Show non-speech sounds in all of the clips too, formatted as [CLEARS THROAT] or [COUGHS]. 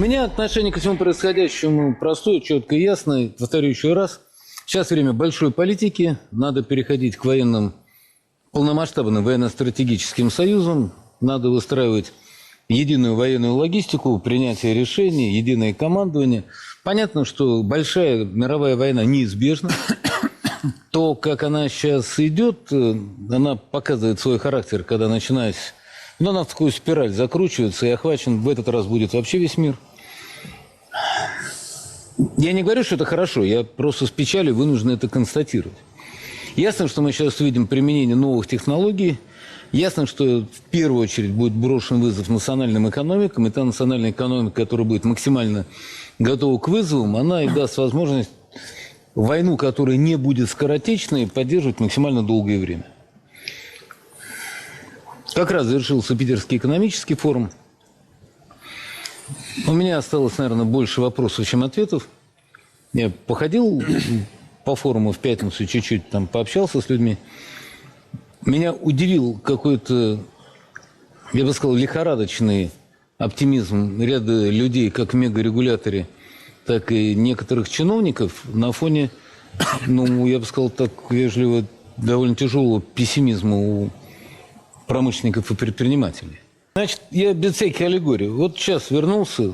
Меня отношение ко всему происходящему простое, четкое и ясное. Повторю еще раз. Сейчас время большой политики. Надо переходить к военным, полномасштабным военно-стратегическим союзам. Надо выстраивать единую военную логистику, принятие решений, единое командование. Понятно, что большая мировая война неизбежна. [COUGHS] То, как она сейчас идет, э, она показывает свой характер, когда начинать... Ну, она в такую спираль закручивается, и охвачен в этот раз будет вообще весь мир. Я не говорю, что это хорошо, я просто с печалью вынужден это констатировать. Ясно, что мы сейчас увидим применение новых технологий. Ясно, что в первую очередь будет брошен вызов национальным экономикам. И та национальная экономика, которая будет максимально готова к вызовам, она и даст возможность войну, которая не будет скоротечной, поддерживать максимально долгое время. Как раз завершился Питерский экономический форум. У меня осталось, наверное, больше вопросов, чем ответов. Я походил [CLEARS THROAT] по форуму в пятницу, чуть-чуть там пообщался с людьми. Меня удивил какой-то, я бы сказал, лихорадочный оптимизм ряда людей, как в мегарегуляторе, так и некоторых чиновников на фоне, [CLEARS THROAT] ну, я бы сказал так вежливо, довольно тяжелого пессимизма у промышленников и предпринимателей. Значит, я без всяких аллегорий. Вот сейчас вернулся,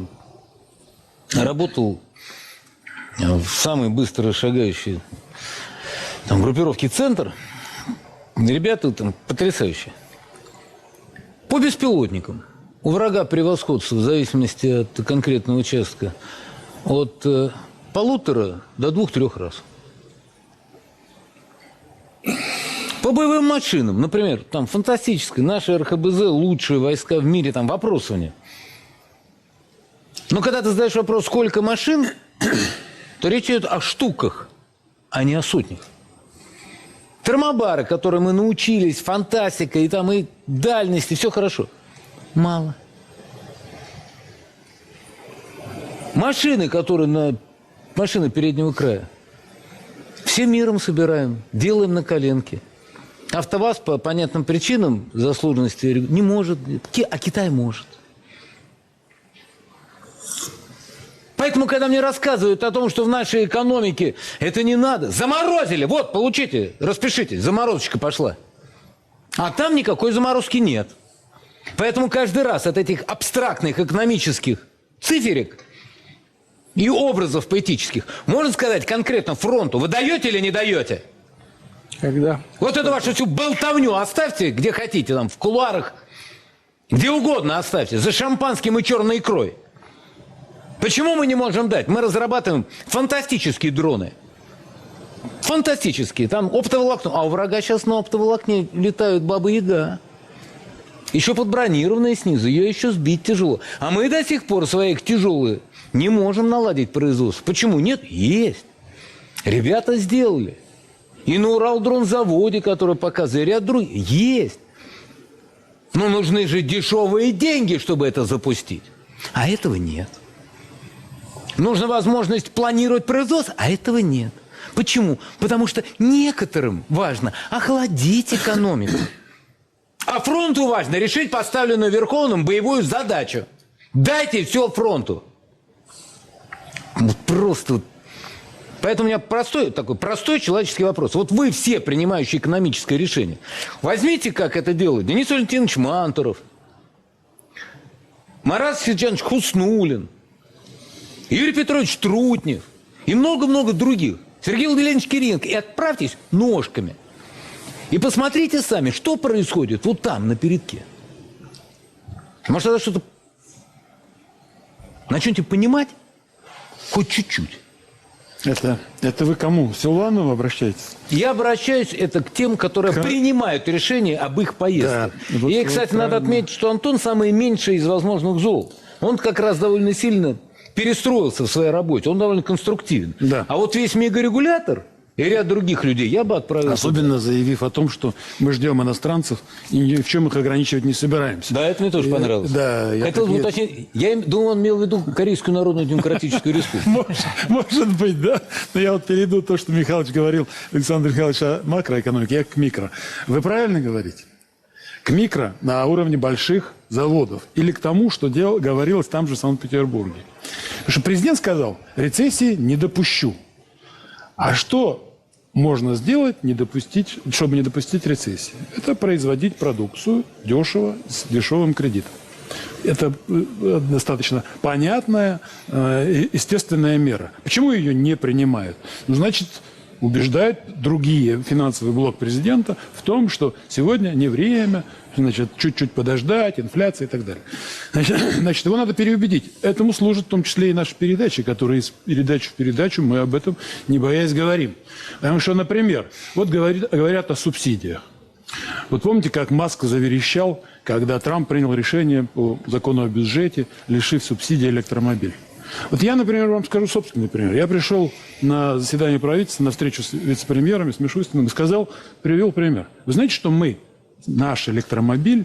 работал в самой быстро шагающей там, группировке «Центр». Ребята там потрясающие. По беспилотникам. У врага превосходство в зависимости от конкретного участка от э, полутора до двух-трех раз. По боевым машинам, например, там фантастическое, наши РХБЗ лучшие войска в мире, там вопросов нет. Но когда ты задаешь вопрос, сколько машин, то речь идет о штуках, а не о сотнях. Термобары, которые мы научились, фантастика, и там и дальности, все хорошо. Мало. Машины, которые на машины переднего края. Всем миром собираем, делаем на коленке. АвтоВАЗ по понятным причинам заслуженности не может, а Китай может. Поэтому, когда мне рассказывают о том, что в нашей экономике это не надо, заморозили, вот, получите, распишите, заморозочка пошла. А там никакой заморозки нет. Поэтому каждый раз от этих абстрактных экономических циферек и образов поэтических можно сказать конкретно фронту, вы даете или не даете? Когда? Вот эту вашу всю болтовню оставьте, где хотите, там, в кулуарах, где угодно оставьте, за шампанским и черной икрой. Почему мы не можем дать? Мы разрабатываем фантастические дроны. Фантастические. Там оптоволокно. А у врага сейчас на оптоволокне летают бабы-яга. Еще подбронированные снизу. Ее еще сбить тяжело. А мы до сих пор своих тяжелые не можем наладить производство. Почему? Нет? Есть. Ребята сделали. И на Уралдронзаводе, который показывает, ряд других. Есть. Но нужны же дешевые деньги, чтобы это запустить. А этого нет. Нужна возможность планировать производство, а этого нет. Почему? Потому что некоторым важно охладить экономику. А фронту важно решить поставленную Верховным боевую задачу. Дайте все фронту. Вот просто Поэтому у меня простой такой простой человеческий вопрос. Вот вы все, принимающие экономическое решение, возьмите, как это делают Денис Валентинович Мантуров, Марат Сергеевич Хуснулин, Юрий Петрович Трутнев и много-много других. Сергей Владимирович Киренко. И отправьтесь ножками. И посмотрите сами, что происходит вот там, на передке. Может, это что-то... Начнете понимать хоть чуть-чуть. Это, это вы кому? Силуанову обращаетесь? Я обращаюсь это к тем, которые К- принимают решение об их поездках. Да, вот- И, вот кстати, надо правильно. отметить, что Антон самый меньший из возможных зол. Он как раз довольно сильно перестроился в своей работе. Он довольно конструктивен. Да. А вот весь мегарегулятор и ряд других людей я бы отправил. Особенно заявив о том, что мы ждем иностранцев и ни в чем их ограничивать не собираемся. Да, это мне тоже Э, понравилось. да, я Хотел бы уточнить. Я им- думал, он имел в виду Корейскую Народную Демократическую Республику. Может, может быть, да. Но я вот перейду то, что Михайлович говорил, Александр Михайлович, о макроэкономике, я к микро. Вы правильно говорите? К микро на уровне больших заводов или к тому, что дел, говорилось там же в Санкт-Петербурге. Потому что президент сказал, рецессии не допущу. А что можно сделать, не допустить, чтобы не допустить рецессии? Это производить продукцию дешево, с дешевым кредитом. Это э, достаточно понятная, э, естественная мера. Почему ее не принимают? Ну, значит, убеждают другие финансовый блок президента в том, что сегодня не время, значит, чуть-чуть подождать, инфляция и так далее. Значит, [CLEARS THROAT] значит, его надо переубедить. Этому служат в том числе и наши передачи, которые из передачи в передачу мы об этом, не боясь, говорим. Потому что, например, вот говорит, говорят о субсидиях. Вот помните, как Маск заверещал, когда Трамп принял решение по закону о бюджете, лишив субсидий электромобиль? Вот я, например, вам скажу собственный пример. Я пришел на заседание правительства, на встречу с вице-премьерами, с Мишустиным, и сказал, привел пример. Вы знаете, что мы, наш электромобиль,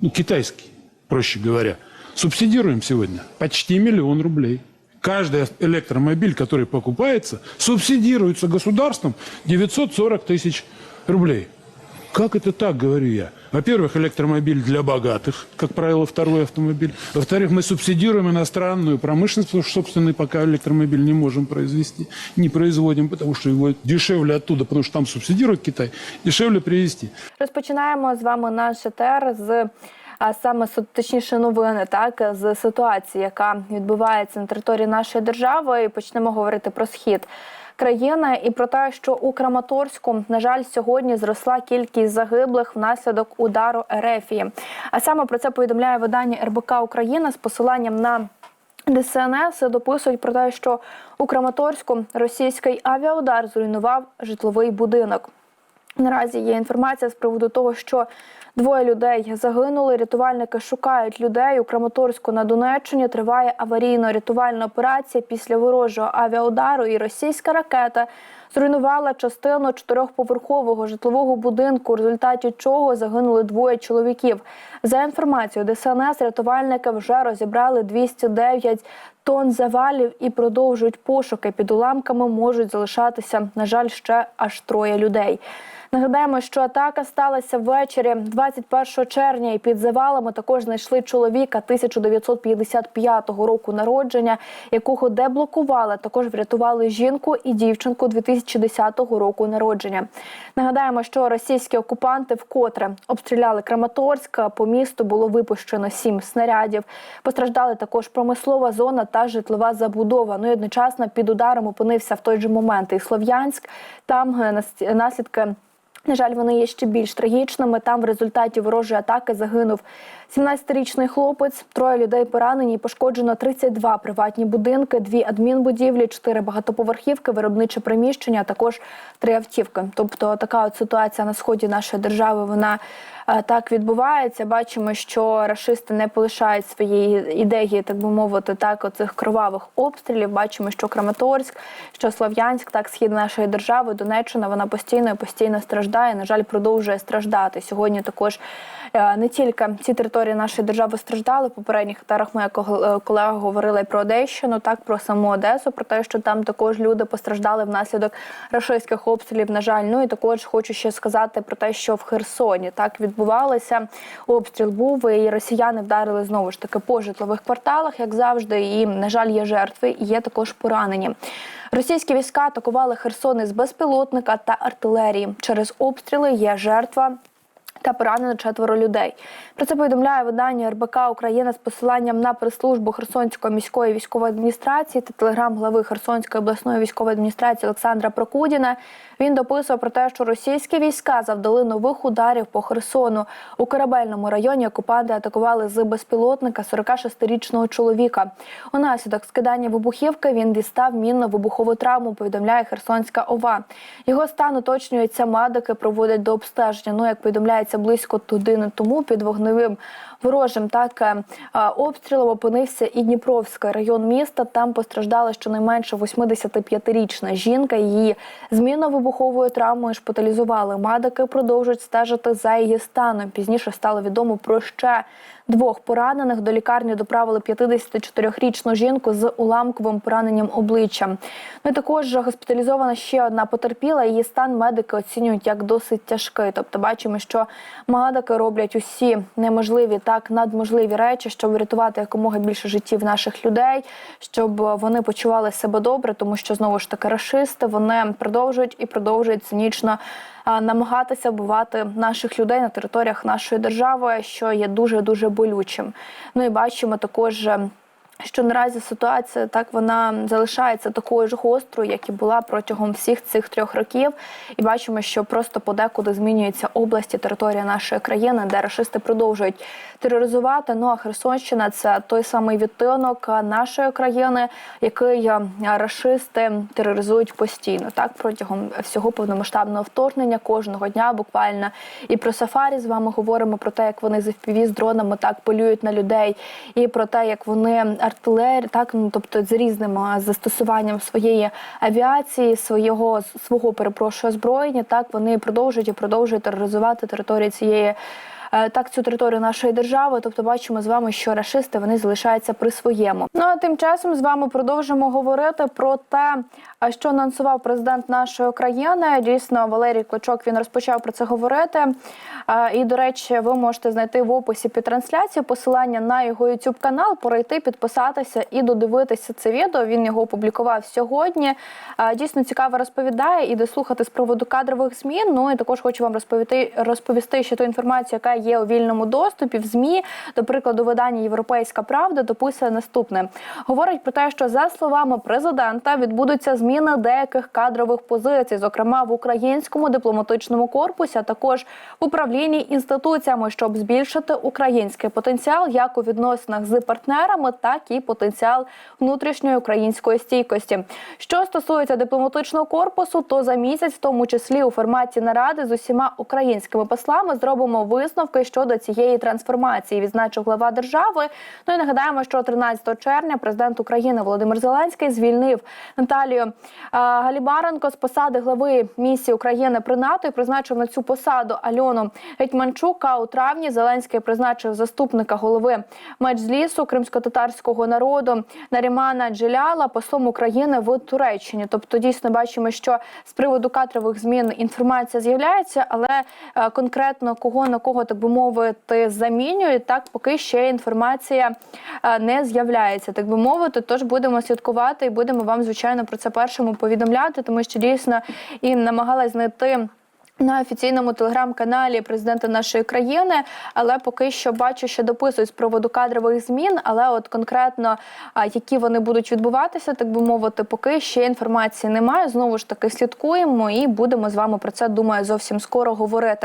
ну, китайский, проще говоря, субсидируем сегодня почти миллион рублей. Каждый электромобиль, который покупается, субсидируется государством 940 тысяч рублей. Как это так, говорю я? Во-первых, электромобиль для богатых, как правило, второй автомобиль. Во-вторых, мы субсидируем иностранную промышленность, потому что собственный пока электромобиль не можем произвести, не производим, потому что его дешевле оттуда, потому что там субсидирует Китай, дешевле привезти. Розпочинаємо з вами наш етер з а саме су- точніше новини, так з ситуації, яка відбувається на території нашої держави, і почнемо говорити про схід. Країни і про те, що у Краматорську, на жаль, сьогодні зросла кількість загиблих внаслідок удару Ерефії. А саме про це повідомляє видання РБК Україна з посиланням на ДСНС дописують про те, що у Краматорську російський авіаудар зруйнував житловий будинок. Наразі є інформація з приводу того, що двоє людей загинули. Рятувальники шукають людей у Краматорську на Донеччині. Триває аварійно-рятувальна операція після ворожого авіаудару. І російська ракета зруйнувала частину чотирьохповерхового житлового будинку, у результаті чого загинули двоє чоловіків. За інформацією ДСНС, рятувальники вже розібрали 209 тонн завалів і продовжують пошуки. Під уламками можуть залишатися, на жаль, ще аж троє людей. Нагадаємо, що атака сталася ввечері 21 червня, і під завалами також знайшли чоловіка 1955 року народження, якого деблокували. Також врятували жінку і дівчинку 2010 року народження. Нагадаємо, що російські окупанти вкотре обстріляли Краматорськ. По місту було випущено сім снарядів. Постраждали також промислова зона та житлова забудова. Ну і одночасно під ударом опинився в той же момент і Слов'янськ. Там е, наслідки. На жаль, вони є ще більш трагічними. Там в результаті ворожої атаки загинув 17-річний хлопець, троє людей поранені, пошкоджено 32 приватні будинки, дві адмінбудівлі, чотири багатоповерхівки, виробниче приміщення, а також три автівки. Тобто така от ситуація на сході нашої держави вона е, так відбувається. Бачимо, що рашисти не полишають своєї ідеї, так би мовити, так оцих кровавих обстрілів. Бачимо, що Краматорськ, що Слов'янськ, так схід нашої держави, Донеччина, вона постійно і постійно страждає. На жаль, продовжує страждати. Сьогодні також е, не тільки ці території нашої держави страждали. В попередніх етерах моя е, колега говорила про Одещину, так про саму Одесу, про те, що там також люди постраждали внаслідок рашистських обстрілів. На жаль, ну і також хочу ще сказати про те, що в Херсоні так відбувалося. Обстріл був і росіяни вдарили знову ж таки по житлових кварталах, як завжди. І на жаль, є жертви, і є також поранені. Російські війська атакували Херсон із безпілотника та артилерії. Через обстріли є жертва та поранено четверо людей. Про це повідомляє видання РБК Україна з посиланням на прес-службу Херсонської міської військової адміністрації та телеграм глави Херсонської обласної військової адміністрації Олександра Прокудіна. Він дописує про те, що російські війська завдали нових ударів по Херсону. У корабельному районі окупанти атакували з безпілотника 46-річного чоловіка. Унаслідок скидання вибухівки він дістав мінно-вибухову травму. Повідомляє Херсонська ОВА. Його стан уточнюється. Медики проводять до обстеження. Ну як повідомляється близько години тому під вогневим ворожим так е, обстрілом опинився і Дніпровський район міста. Там постраждала щонайменше 85-річна жінка. Її змінно вибуховою травмою шпиталізували. Медики продовжують стежити за її станом. Пізніше стало відомо про ще двох поранених. До лікарні доправили 54-річну жінку з уламковим пораненням обличчя. Ну і також госпіталізована ще одна потерпіла. Її стан медики оцінюють як досить тяжкий. Тобто, бачимо, що медики роблять усі неможливі так надможливі речі, щоб врятувати якомога більше життів наших людей, щоб вони почували себе добре, тому що знову ж таки рашисти вони продовжують і продовжують цинічно намагатися вбивати наших людей на територіях нашої держави, що є дуже дуже болючим. Ну і бачимо також. Е, Що наразі ситуація так вона залишається такою ж гострою, як і була протягом всіх цих трьох років, і бачимо, що просто подекуди змінюються області, територія нашої країни, де рашисти продовжують тероризувати. Ну а Херсонщина це той самий відтинок нашої країни, який е, рашисти тероризують постійно, так протягом всього повномасштабного вторгнення, кожного дня буквально. І про сафарі з вами говоримо про те, як вони з FPV, з дронами так полюють на людей, і про те, як вони артилерії, так ну тобто з різним застосуванням своєї авіації, свого свого перепрошую озброєння, так вони продовжують і продовжують тероризувати території цієї. Е, Так, цю територію нашої держави, тобто бачимо з вами, що рашисти вони залишаються при своєму. Ну а тим часом з вами продовжимо говорити про те, що анонсував президент нашої країни. Дійсно, Валерій Клочок він розпочав про це говорити. І, до речі, ви можете знайти в описі під трансляцією посилання на його youtube канал, перейти, підписатися і додивитися це відео. Він його опублікував сьогодні. Дійсно цікаво розповідає і дослухати з приводу кадрових змін. Ну і також хочу вам розповісти розповісти ще ту інформацію, яка є у вільному доступі в змі. До прикладу, видання Європейська Правда дописує наступне: говорить про те, що за словами президента відбудуться зміни деяких кадрових позицій, зокрема в українському дипломатичному корпусі, а також в управлінні інституціями, щоб збільшити український потенціал як у відносинах з партнерами, так і потенціал внутрішньої української стійкості. Що стосується дипломатичного корпусу, то за місяць, в тому числі у форматі наради з усіма українськими послами, зробимо висновки щодо цієї трансформації. Відзначив глава держави. Ну і нагадаємо, що 13 червня президент України Володимир Зеленський звільнив Наталію Галібаренко з посади глави місії України при НАТО і призначив на цю посаду Альону Гетьманчук. А у травні Зеленський призначив заступника голови Меджлісу кримсько-татарського народу Нарімана Джиляла послом України в Туреччині. Тобто, дійсно бачимо, що з приводу кадрових змін інформація з'являється, але е, конкретно кого на кого так би мовити замінюють, так поки ще інформація е, не з'являється, так би мовити. Тож будемо слідкувати і будемо вам звичайно про це першому повідомляти, тому що дійсно і намагалась знайти. На офіційному телеграм-каналі президента нашої країни, але поки що бачу, що дописують з приводу кадрових змін. Але от конкретно які вони будуть відбуватися, так би мовити, поки ще інформації немає. Знову ж таки слідкуємо і будемо з вами про це думаю зовсім скоро говорити.